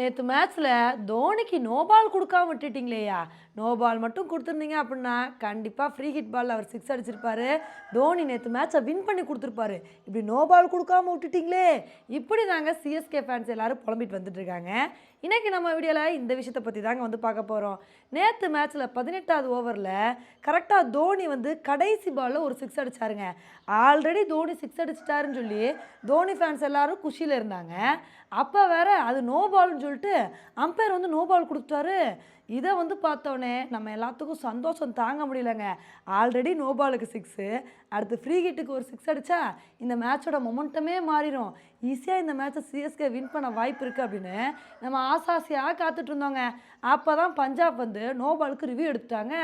நேற்று மேட்ச்சில் தோனிக்கு நோ பால் கொடுக்காம விட்டுட்டிங்களேயா? நோ பால் மட்டும் கொடுத்துருந்தீங்க அப்படின்னா கண்டிப்பாக ஃப்ரீ ஹிட் பால் அவர் சிக்ஸ் அடிச்சிருப்பாரு. தோனி நேற்று மேட்ச்சை வின் பண்ணி கொடுத்துருப்பாரு. இப்படி நோ பால் கொடுக்காம விட்டுட்டிங்களே. இப்படி நாங்கள் சிஎஸ்கே ஃபேன்ஸ் எல்லாரும் புலம்பிட்டு வந்துட்டுருக்காங்க இருக்காங்க. நம்ம வீடியோவில் இந்த விஷயத்தை பற்றி தாங்க வந்து பார்க்க போகிறோம் நேற்று மேட்ச்சில் பதினெட்டாவது ஓவரில் கரெக்டாக தோனி வந்து கடைசி பாலில் ஒரு சிக்ஸ் அடிச்சாருங்க. ஆல்ரெடி தோனி சிக்ஸ் அடிச்சிட்டாருன்னு சொல்லி தோனி ஃபேன்ஸ் எல்லோரும் குஷியில் இருந்தாங்க. அப்போ வேற அது நோ பால்னு சொல்லிட்டு அம்பையர் வந்து நோ பால் கொடுத்துட்டாரு. இதை வந்து பார்த்தோன்னே நம்ம எல்லாத்துக்கும் சந்தோஷம் தாங்க முடியலங்க. ஆல்ரெடி நோபாலுக்கு சிக்ஸு அடுத்து ஃப்ரீ ஹிட்டுக்கு ஒரு சிக்ஸ் அடித்தா இந்த மேட்சோட மொமெண்டமே மாறிடும் ஈஸியாக இந்த மேட்சை சிஎஸ்கே வின் பண்ண வாய்ப்பு இருக்குது அப்படின்னு நம்ம ஆசாசியாக காத்துட்ருந்தோங்க அப்போ தான் பஞ்சாப் வந்து நோபாலுக்கு ரிவ்யூ எடுத்துட்டாங்க.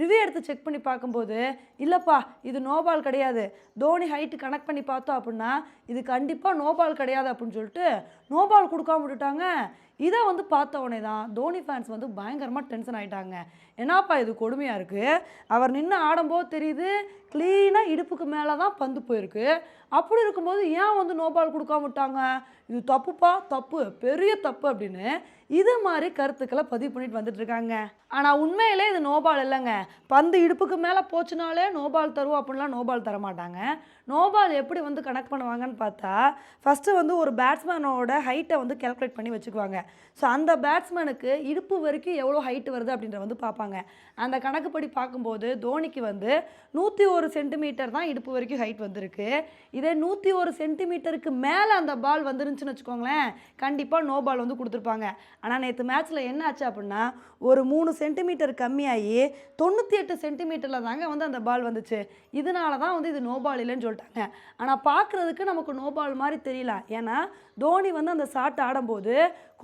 ரிவ்யூ எடுத்து செக் பண்ணி பார்க்கும்போது இல்லைப்பா இது நோபால் கிடையாது. தோனி ஹைட்டு கனெக்ட் பண்ணி பார்த்தோம் அப்படின்னா இது கண்டிப்பாக நோபால் கிடையாது அப்படின்னு சொல்லிட்டு நோபால் கொடுக்காம விட்டுட்டாங்க. இதை வந்து பார்த்த உடனே தான் தோனி ஃபேன்ஸ் வந்து பயங்கரமாக டென்ஷன் ஆகிட்டாங்க என்னப்பா இது கொடுமையாக இருக்குது அவர் நின்று ஆடும்போது தெரியுது க்ளீனாக இடுப்புக்கு மேலே தான் பந்து போயிருக்கு. அப்படி இருக்கும்போது ஏன் வந்து நோபால் கொடுக்காம விட்டாங்க? இது தப்புப்பா? தப்பு. பெரிய தப்பு அப்படின்னு இது மாதிரி கருத்துக்களை பதிவு பண்ணிட்டு வந்துட்டு இருக்காங்க. ஆனால் உண்மையிலே இது நோபால் இல்லைங்க. பந்து இடுப்புக்கு மேலே போச்சுனாலே நோபால் தருவோம் அப்படின்லாம் நோபால் தர மாட்டாங்க. நோபால் எப்படி வந்து கனெக்ட் பண்ணுவாங்கன்னு பார்த்தா ஃபஸ்ட்டு வந்து ஒரு பேட்ஸ்மேனோட ஹைட்டை வந்து கேல்குலேட் பண்ணி வச்சுக்குவாங்க. ஸோ அந்த பேட்ஸ்மேனுக்கு இடுப்பு வரைக்கும் எவ்வளோ ஹைட் வருது அப்படின்ற வந்து பார்ப்பாங்க. அந்த கணக்குப்படி பார்க்கும்போது தோனிக்கு வந்து நூற்றி ஒரு சென்டிமீட்டர் தான் இடுப்பு வரைக்கும் ஹைட் வந்திருக்கு. இதே நூற்றி ஒரு சென்டிமீட்டருக்கு மேலே அந்த பால் வந்துருந்துச்சுன்னு வச்சுக்கோங்களேன் கண்டிப்பாக நோ பால் வந்து கொடுத்துருப்பாங்க. ஆனால் நேற்று மேட்ச்சில் என்ன ஆச்சு அப்படின்னா ஒரு மூணு சென்டிமீட்டர் கம்மியாகி தொண்ணூற்றி எட்டு சென்டிமீட்டரில் தாங்க வந்து அந்த பால் வந்துச்சு. இதனால தான் வந்து இது நோ பால் இல்லைன்னு சொல்லிட்டாங்க. ஆனால் பார்க்குறதுக்கு நமக்கு நோ பால் மாதிரி தெரியல. ஏன்னா தோனி வந்து அந்த ஷாட் ஆடும்போது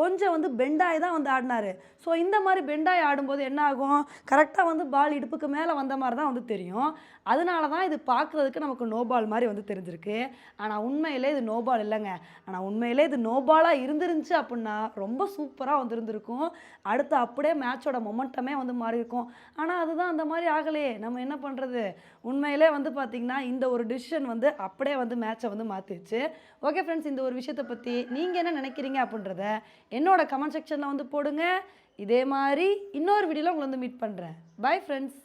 கொஞ்சம் வந்து பெண்டாய் தான் வந்து ஆடினாரு. ஸோ இந்த மாதிரி பெண்டாய் ஆடும்போது என்ன ஆகும்? கரெக்டாக வந்து பால் இடுப்புக்கு மேலே வந்த மாதிரி தான் வந்து தெரியும். அதனால தான் இது பார்க்குறதுக்கு நமக்கு நோ பால் மாதிரி வந்து தெரிஞ்சிருக்கு. ஆனால் உண்மையிலே இது நோ பால் இல்லைங்க. ஆனால் உண்மையிலே இது நோ பாலாக இருந்துருந்துச்சு அப்படின்னா ரொம்ப சூப்பராக வந்துருந்துருக்கும். அடுத்து அப்படியே மேட்சோட மொமெண்டமே வந்து மாறி இருக்கும் ஆனால் அதுதான் அந்த மாதிரி ஆகலையே. நம்ம என்ன பண்ணுறது உண்மையிலே வந்து பார்த்திங்கன்னா இந்த ஒரு டிசிஷன் வந்து அப்படியே வந்து மேட்சை வந்து மாற்றிடுச்சு ஓகே ஃப்ரெண்ட்ஸ் இந்த ஒரு விஷயத்தை பற்றி நீங்கள் என்ன நினைக்கிறீங்க அப்படின்றத என்னோட கமெண்ட் செக்ஷனில் வந்து போடுங்க. இதே மாதிரி இன்னொரு வீடியோவில் உங்களை வந்து மீட் பண்ணுறேன் பை ஃப்ரெண்ட்ஸ்